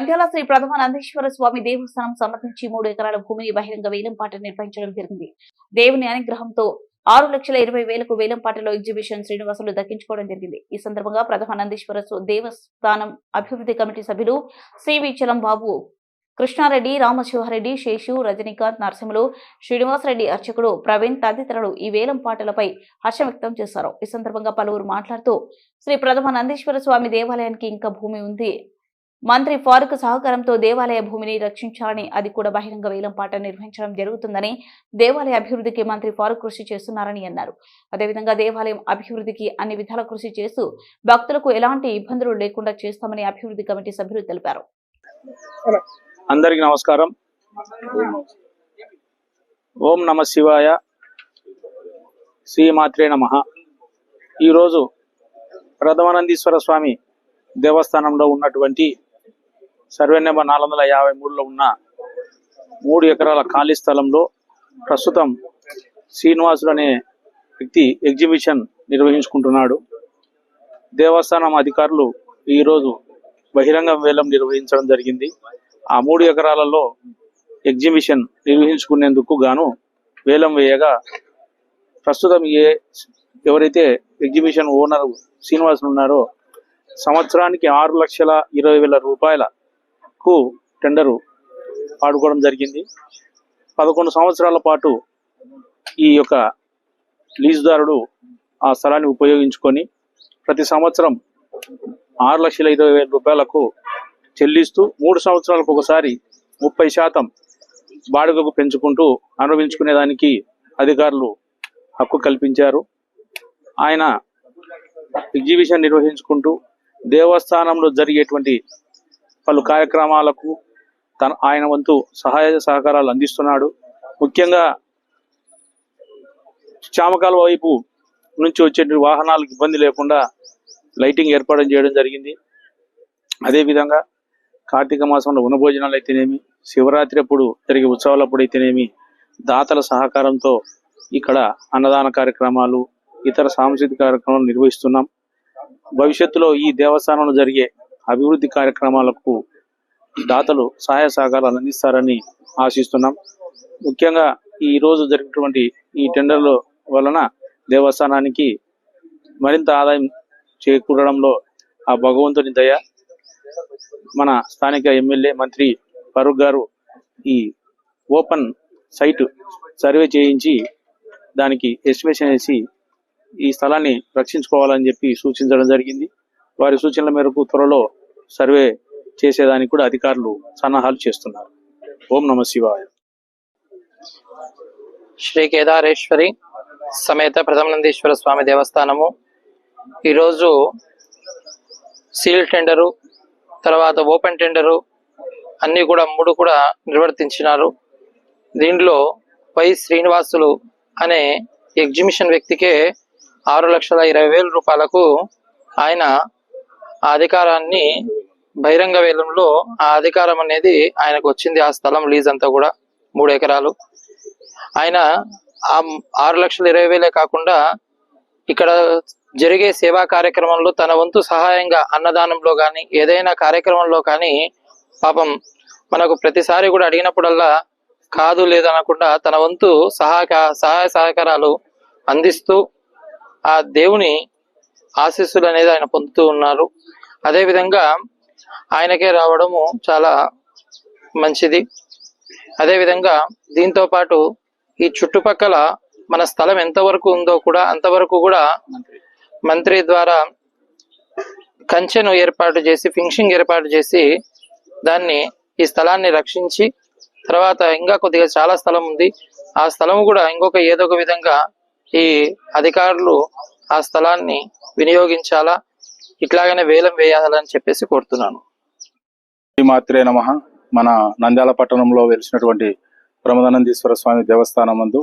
నంద్యాల శ్రీ ప్రథమ నందీశ్వర స్వామి దేవస్థానం సమర్పించి మూడు ఎకరాల భూమిని బహిరంగ వేలంపాట నిర్వహించడం జరిగింది. దేవుని అనుగ్రహంతో ఆరు లక్షల ఇరవై వేలకు వేలంపాటలో ఎగ్జిబిషన్ శ్రీనివాసులు దక్కించుకోవడం జరిగింది. ఈ సందర్భంగా ప్రథమ నందీశ్వర దేవస్థానం అభివృద్ధి కమిటీ సభ్యులు సివి చలం బాబు కృష్ణారెడ్డి రామశివారెడ్డి శేషు రజనీకాంత్ నరసింహులు శ్రీనివాసరెడ్డి అర్చకుడు ప్రవీణ్ తదితరులు ఈ వేలం పాటలపై హర్షం వ్యక్తం చేశారు. ఈ సందర్భంగా పలువురు మాట్లాడుతూ శ్రీ ప్రథమ నందీశ్వర స్వామి దేవాలయానికి ఇంకా భూమి ఉంది. మంత్రి ఫారూక్ సహకారంతో దేవాలయ భూమిని రక్షించాలని అది కూడా బహిరంగ వేలంపాట నిర్వహించడం జరుగుతుందని దేవాలయ అభివృద్ధికి మంత్రి ఫారూక్ కృషి చేస్తున్నారని అన్నారు. అదేవిధంగా దేవాలయం అభివృద్ధికి అన్ని విధాల కృషి చేస్తూ భక్తులకు ఎలాంటి ఇబ్బందులు లేకుండా చేస్తామని అభివృద్ధి కమిటీ సభ్యులు తెలిపారు. అందరికి నమస్కారం. ఓం నమ శివాయ. శ్రీమాత్రే నమ. ఈరోజు ప్రథమానందీశ్వర స్వామి దేవస్థానంలో ఉన్నటువంటి సర్వే నెంబర్ నాలుగు వందల యాభై మూడులో ఉన్న మూడు ఎకరాల ఖాళీ స్థలంలో ప్రస్తుతం శ్రీనివాసుడు అనే వ్యక్తి ఎగ్జిబిషన్ నిర్వహించుకుంటున్నాడు. దేవస్థానం అధికారులు ఈరోజు బహిరంగ వేలం నిర్వహించడం జరిగింది. ఆ మూడు ఎకరాలలో ఎగ్జిబిషన్ నిర్వహించుకునేందుకు గాను వేలం వేయగా ప్రస్తుతం ఏ ఎవరైతే ఎగ్జిబిషన్ ఓనర్ శ్రీనివాసులు ఉన్నారో సంవత్సరానికి ఆరు లక్షల ఇరవై వేల రూపాయల కు టెండరు ఆడుకోవడం జరిగింది. పదకొండు సంవత్సరాల పాటు ఈ యొక్క లీజుదారుడు ఆ స్థలాన్ని ఉపయోగించుకొని ప్రతి సంవత్సరం ఆరు లక్షల ఇరవై వేల రూపాయలకు చెల్లిస్తూ మూడు సంవత్సరాలకు ఒకసారి ముప్పై శాతం బాడుగకు పెంచుకుంటూ అనుభవించుకునేదానికి అధికారులు హక్కు కల్పించారు. ఆయన ఎగ్జిబిషన్ నిర్వహించుకుంటూ దేవస్థానంలో జరిగేటువంటి పలు కార్యక్రమాలకు తన ఆయన వంతు సహాయ సహకారాలు అందిస్తున్నాడు. ముఖ్యంగా చామకాల వైపు నుంచి వచ్చే వాహనాలకు ఇబ్బంది లేకుండా లైటింగ్ ఏర్పాటు చేయడం జరిగింది. అదేవిధంగా కార్తీక మాసంలో వనభోజనాలు అయితేనేమి శివరాత్రి అప్పుడు జరిగే ఉత్సవాలప్పుడు అయితేనేమి దాతల సహకారంతో ఇక్కడ అన్నదాన కార్యక్రమాలు ఇతర సాంస్కృతిక కార్యక్రమాలు నిర్వహిస్తున్నాం. భవిష్యత్తులో ఈ దేవస్థానంలో జరిగే అభివృద్ధి కార్యక్రమాలకు దాతలు సహాయ సహకారాలు అందిస్తారని ఆశిస్తున్నాం. ముఖ్యంగా ఈ రోజు జరిగినటువంటి ఈ టెండర్ల వలన దేవస్థానానికి మరింత ఆదాయం చేకూరడంలో ఆ భగవంతుని దయ మన స్థానిక ఎమ్మెల్యే మంత్రి ఫరూక్ గారు ఈ ఓపెన్ సైట్ సర్వే చేయించి దానికి ఎస్టిమేషన్ వేసి ఈ స్థలాన్ని రక్షించుకోవాలని చెప్పి సూచించడం జరిగింది. వారి సూచనల మేరకు త్వరలో సర్వే చేసేదానికి కూడా అధికారులు సన్నాహాలు చేస్తున్నారు. ఓం నమ శివాయ. శ్రీ కేదారేశ్వరి సమేత ప్రథమనందీశ్వర స్వామి దేవస్థానము. ఈరోజు సీల్ టెండరు తర్వాత ఓపెన్ టెండరు అన్నీ కూడా మూడు కూడా నిర్వర్తించినారు. దీంట్లో వై శ్రీనివాసులు అనే ఎగ్జిబిషన్ వ్యక్తికే ఆరు లక్షల ఇరవై వేల రూపాయలకు ఆయన ఆ అధికారాన్ని బహిరంగ వేలంలో ఆ అధికారం అనేది ఆయనకు వచ్చింది ఆ స్థలం లీజ్ అంతా కూడా మూడు ఎకరాలు. ఆయన ఆ ఆరు లక్షల ఇరవై వేలే కాకుండా ఇక్కడ జరిగే సేవా కార్యక్రమంలో తన వంతు సహాయంగా అన్నదానంలో కానీ ఏదైనా కార్యక్రమంలో కానీ పాపం మనకు ప్రతిసారి కూడా అడిగినప్పుడల్లా కాదు లేదనకుండా తన వంతు సహాయక సహాయ సహకారాలు అందిస్తూ ఆ దేవుని ఆశీస్సులు అనేది ఆయన పొందుతూ ఉన్నారు. అదేవిధంగా ఆయనకే రావడము చాలా మంచిది. అదేవిధంగా దీంతో పాటు ఈ చుట్టుపక్కల మన స్థలం ఎంతవరకు ఉందో కూడా అంతవరకు కూడా మంత్రి ద్వారా కంచెను ఏర్పాటు చేసి ఫింక్షింగ్ ఏర్పాటు చేసి దాన్ని ఈ స్థలాన్ని రక్షించి తర్వాత ఇంకా కొద్దిగా చాలా స్థలం ఉంది. ఆ స్థలం కూడా ఇంకొక ఏదో ఒక విధంగా ఈ అధికారులు ఆ స్థలాన్ని వినియోగించాలా? ఇట్లాగనే వేలం వేయాలని చెప్పేసి కోరుతున్నాను. మాత్రే నమ. మన నంద్యాల పట్టణంలో వెలిసినటువంటి ప్రమదానందీశ్వర స్వామి దేవస్థానం నందు